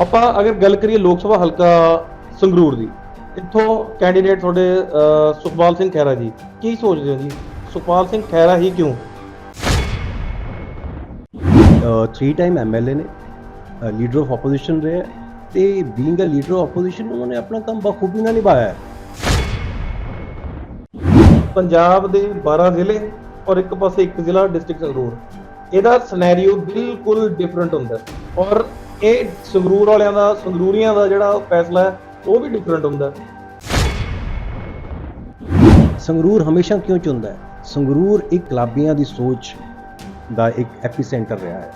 ਆਪਾਂ ਅਗਰ ਗੱਲ ਕਰੀਏ ਲੋਕ ਸਭਾ ਹਲਕਾ ਸੰਗਰੂਰ ਦੀ ਇੱਥੋਂ ਕੈਂਡੀਡੇਟ ਤੁਹਾਡੇ ਸੁਖਪਾਲ ਸਿੰਘ ਖਹਿਰਾ ਜੀ ਕੀ ਸੋਚਦੇ ਹੋ ਜੀ? ਸੁਖਪਾਲ ਸਿੰਘ ਖਹਿਰਾ ਹੀ ਕਿਉਂ? ਥ੍ਰੀ ਟਾਈਮ ਐਮਐਲਏ ਨੇ ਲੀਡਰ ਆਫ ਆਪੋਜੀਸ਼ਨ ਰਹੇ ਤੇ being a leader of opposition ਉਹਨਾਂ ਨੇ ਆਪਣਾ ਕੰਮ ਬਖੂਬੀ ਨਾਲ ਨਿਭਾਇਆ ਪੰਜਾਬ ਦੇ 12 ਜ਼ਿਲ੍ਹੇ ਔਰ ਇੱਕ ਪਾਸੇ ਇੱਕ ਜ਼ਿਲ੍ਹਾ ਡਿਸਟ੍ਰਿਕਟ ਸੰਗਰੂਰ। ਇਹਦਾ ਸਿਨੈਰੀਓ ਬਿਲਕੁਲ ਡਿਫਰੈਂਟ ਹੁੰਦਾ ਔਰ ਇਹ ਸੰਗਰੂਰ ਵਾਲਿਆਂ ਦਾ ਸੰਗਰੂਰੀਆਂ ਦਾ ਜਿਹੜਾ ਫੈਸਲਾ ਹੈ ਉਹ ਵੀ ਡਿਫਰੈਂਟ ਹੁੰਦਾ ਸੰਗਰੂਰ ਹਮੇਸ਼ਾ ਕਿਉਂ ਚੁੰਦਾ ਹੈ? ਸੰਗਰੂਰ ਇੱਕ ਕਲਾਬੀਆਂ ਦੀ ਸੋਚ ਦਾ ਇੱਕ ਐਪੀਸੈਂਟਰ ਰਿਹਾ ਹੈ।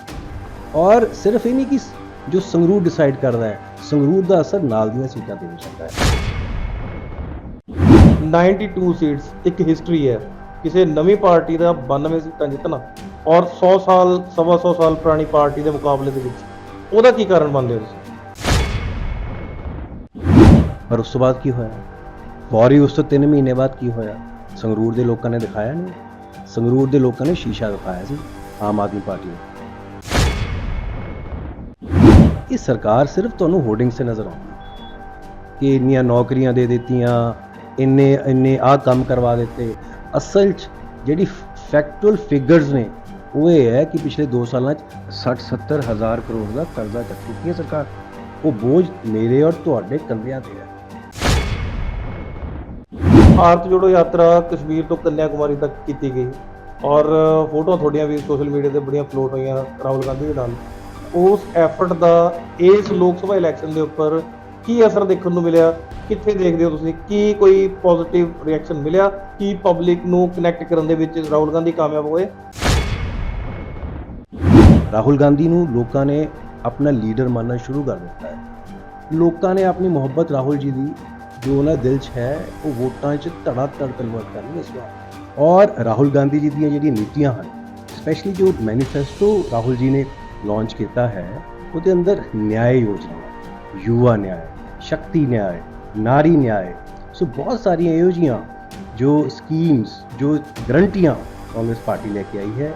ਔਰ ਸਿਰਫ ਇਹ ਨਹੀਂ ਕਿ ਜੋ ਸੰਗਰੂਰ ਡਿਸਾਈਡ ਕਰਦਾ ਹੈ ਸੰਗਰੂਰ ਦਾ ਅਸਰ ਨਾਲ ਦੀਆਂ ਸੀਟਾਂ ਤੇ ਵੀ ਜਾਂਦਾ ਹੈ। 92 ਸੀਟਸ ਇੱਕ ਹਿਸਟਰੀ ਹੈ। ਕਿਸੇ ਨਵੀਂ ਪਾਰਟੀ ਦਾ 92 ਸੀਟਾਂ ਜਿੱਤਣਾ ਔਰ 100 ਸਾਲ ਸਵਾ 100 ਸਾਲ ਪੁਰਾਣੀ ਪਾਰਟੀ ਦੇ ਮੁਕਾਬਲੇ ਦੇ ਵਿੱਚ। ਉਹਦਾ ਕੀ ਕਾਰਨ ਮੰਨਦੇ ਹੋ ਤੁਸੀਂ ਪਰ ਉਸ ਤੋਂ ਬਾਅਦ ਕੀ ਹੋਇਆ? ਫੌਰੀ ਉਸ ਤੋਂ 3 ਮਹੀਨੇ ਬਾਅਦ ਕੀ ਹੋਇਆ? ਸੰਗਰੂਰ ਦੇ ਲੋਕਾਂ ਨੇ ਦਿਖਾਇਆ ਨਹੀਂ? ਸੰਗਰੂਰ ਦੇ ਲੋਕਾਂ ਨੇ ਸ਼ੀਸ਼ਾ ਦਿਖਾਇਆ ਸੀ, ਆਮ ਆਦਮੀ ਪਾਰਟੀ ਨੂੰ। ਇਹ ਸਰਕਾਰ ਸਿਰਫ ਤੁਹਾਨੂੰ ਹੋਰਡਿੰਗ ਤੇ ਨਜ਼ਰ ਆਉਂਦੀ ਕਿ ਇੰਨੀਆਂ ਨੌਕਰੀਆਂ ਦੇ ਦਿੱਤੀਆਂ, ਇੰਨੇ ਇੰਨੇ ਆਹ ਕੰਮ ਕਰਵਾ ਦਿੱਤੇ। ਅਸਲ 'ਚ ਜਿਹੜੀ ਫੈਕਟੁਅਲ ਫਿਗਰਸ ਨੇ ਉਹ ਇਹ ਹੈ ਕਿ ਪਿਛਲੇ 2 ਸਾਲਾਂ 'ਚ 60 70 ਹਜ਼ਾਰ ਕਰੋੜ ਦਾ ਕਰਜ਼ਾ ਚੱਕ ਚੁੱਕੀ ਹੈ ਸਰਕਾਰ। ਉਹ ਬੋਝ ਮੇਰੇ ਔਰ ਤੁਹਾਡੇ ਕੰਧਿਆਂ ਤੇ ਹੈ। ਭਾਰਤ ਜੋੜੋ ਯਾਤਰਾ ਕਸ਼ਮੀਰ ਤੋਂ ਕੰਨਿਆ ਕੁਮਾਰੀ ਤੱਕ ਕੀਤੀ ਗਈ ਔਰ ਫੋਟੋਆਂ ਤੁਹਾਡੀਆਂ ਵੀ ਸੋਸ਼ਲ ਮੀਡੀਆ ਤੇ ਬੜੀਆਂ ਫਲੋਟ ਹੋਈਆਂ ਰਾਹੁਲ ਗਾਂਧੀ ਦੇ ਨਾਲ। ਉਸ ਐਫਰਟ ਦਾ ਇਸ ਲੋਕ ਸਭਾ ਇਲੈਕਸ਼ਨ ਦੇ ਉੱਪਰ ਕੀ ਅਸਰ ਦੇਖਣ ਨੂੰ ਮਿਲਿਆ? ਕਿੱਥੇ ਦੇਖਦੇ ਹੋ ਤੁਸੀਂ? ਕੀ ਕੋਈ ਪੋਜ਼ਿਟਿਵ ਰਿਐਕਸ਼ਨ ਮਿਲਿਆ? ਕੀ ਪਬਲਿਕ ਨੂੰ ਕਨੈਕਟ ਕਰਨ ਦੇ ਵਿੱਚ ਰਾਹੁਲ ਗਾਂਧੀ ਕਾਮਯਾਬ ਹੋਏ? ਰਾਹੁਲ ਗਾਂਧੀ ਨੂੰ ਲੋਕਾਂ ਨੇ ਆਪਣਾ ਲੀਡਰ ਮੰਨਣਾ ਸ਼ੁਰੂ ਕਰ ਦਿੱਤਾ ਹੈ। ਲੋਕਾਂ ਨੇ ਆਪਣੀ ਮੁਹੱਬਤ ਰਾਹੁਲ ਜੀ ਦੀ, ਜੋ ਉਹਨਾਂ ਦਿਲ 'ਚ ਹੈ, ਉਹ ਵੋਟਾਂ 'ਚ ਧੜਾ ਧੜ ਕਨਵਰਟ ਕਰਨੀ ਇਸ ਵਾਰ। ਔਰ ਰਾਹੁਲ ਗਾਂਧੀ ਜੀ ਦੀਆਂ ਜਿਹੜੀਆਂ ਨੀਤੀਆਂ ਹਨ ਸਪੈਸ਼ਲੀ ਜੋ ਮੈਨੀਫੈਸਟੋ ਰਾਹੁਲ ਜੀ ਨੇ ਲਾਂਚ ਕੀਤਾ ਹੈ, ਉਹਦੇ ਅੰਦਰ ਨਿਆਂ ਯੋਜਨਾ, ਯੁਵਾ ਨਿਆਂ, ਸ਼ਕਤੀ ਨਿਆਂ, ਨਾਰੀ ਨਿਆਂ। ਸੋ ਬਹੁਤ ਸਾਰੀਆਂ ਇਹੋ ਜਿਹੀਆਂ ਜੋ ਸਕੀਮਸ ਜੋ ਗਰੰਟੀਆਂ ਕਾਂਗਰਸ ਪਾਰਟੀ ਲੈ ਕੇ ਆਈ ਹੈ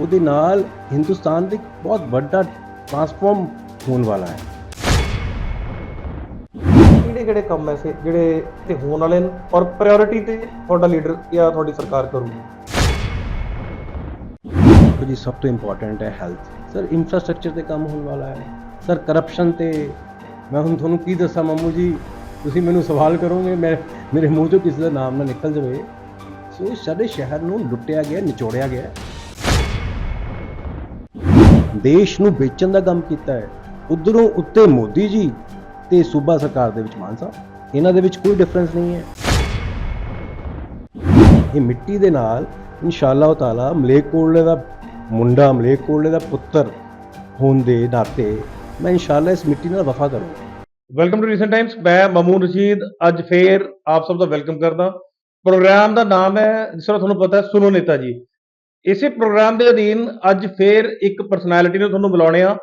ਉਹਦੇ ਨਾਲ ਹਿੰਦੁਸਤਾਨ ਦੇ ਬਹੁਤ ਵੱਡਾ ਟਰਾਂਸਫਾਰਮ ਹੋਣ ਵਾਲਾ ਹੈ। ਕਿਹੜੇ ਕਿਹੜੇ ਕੰਮ ਐਸੇ ਜਿਹੜੇ ਤੇ ਹੋਣ ਵਾਲੇ ਨੇ ਔਰ ਪ੍ਰਾਇੋਰਟੀ ਤੇ ਤੁਹਾਡਾ ਲੀਡਰ ਜਾਂ ਤੁਹਾਡੀ ਸਰਕਾਰ ਕਰੂਗੀ? ਜੀ ਸਭ ਤੋਂ ਇੰਪੋਰਟੈਂਟ ਹੈ ਹੈਲਥ ਸਰ ਇਨਫਰਾਸਟ੍ਰਕਚਰ ਤੇ ਕੰਮ ਹੋਣ ਵਾਲਾ ਹੈ। ਸਰ ਕਰਪਸ਼ਨ ਤੇ ਮੈਂ ਹੁਣ ਤੁਹਾਨੂੰ ਕੀ ਦੱਸਾਂ ਮਾਮੂ ਜੀ? ਤੁਸੀਂ ਮੈਨੂੰ ਸਵਾਲ ਕਰੋਗੇ ਮੈਂ ਮੇਰੇ ਮੂੰਹ ਚੋਂ ਕਿਸੇ ਦਾ ਨਾਮ ਨਾ ਨਿਕਲ ਜਾਵੇ। ਸੋ ਸਾਡੇ ਸ਼ਹਿਰ ਨੂੰ ਲੁੱਟਿਆ ਗਿਆ ਨਿਚੋੜਿਆ ਗਿਆ। ਦੇਸ਼ ਨੂੰ ਵੇਚਣ ਦਾ ਕੰਮ ਕੀਤਾ ਹੈ। ਉਧਰੋਂ ਉੱਤੇ ਮੋਦੀ ਜੀ ਤੇ ਸੂਬਾ ਸਰਕਾਰ ਦੇ ਵਿੱਚ ਮਾਨ ਸਾਹਿਬ, ਇਹਨਾਂ ਦੇ ਵਿੱਚ ਕੋਈ ਡਿਫਰੈਂਸ ਨਹੀਂ ਹੈ। ਇਹ ਮਿੱਟੀ ਦੇ ਨਾਲ ਇਨਸ਼ਾਅੱਲਾ ਤਾਲਾ ਮਲੇਕਕੋਟਲੇ ਦਾ ਮੁੰਡਾ ਮਲੇਕਕੋਟਲੇ ਦਾ ਪੁੱਤਰ ਹੋਣ ਦੇ ਨਾਤੇ ਮੈਂ ਇਨਸ਼ਾਅੱਲਾ ਇਸ ਮਿੱਟੀ ਨਾਲ ਵਫਾ ਕਰੂੰਗਾ। ਵੈਲਕਮ ਟੂ ਰੀਸੈਂਟ ਟਾਈਮਸ ਮੈਂ ਮਮੂਨ ਰਸ਼ੀਦ, ਅੱਜ ਫੇਰ ਆਪ ਸਭ ਦਾ ਵੈਲਕਮ ਕਰਦਾ। ਪ੍ਰੋਗਰਾਮ ਦਾ ਨਾਮ ਹੈ ਜਿਸ ਤਰ੍ਹਾਂ ਤੁਹਾਨੂੰ ਪਤਾ ਹੈ ਸੁਣੋ ਨੇਤਾ ਜੀ। ਇਸੇ ਪ੍ਰੋਗਰਾਮ ਦੇ ਅਧੀਨ ਅੱਜ ਫੇਰ ਇੱਕ ਪਰਸਨੈਲਿਟੀ ਨੂੰ ਤੁਹਾਨੂੰ ਬੁਲਾਉਣੇ ਆ।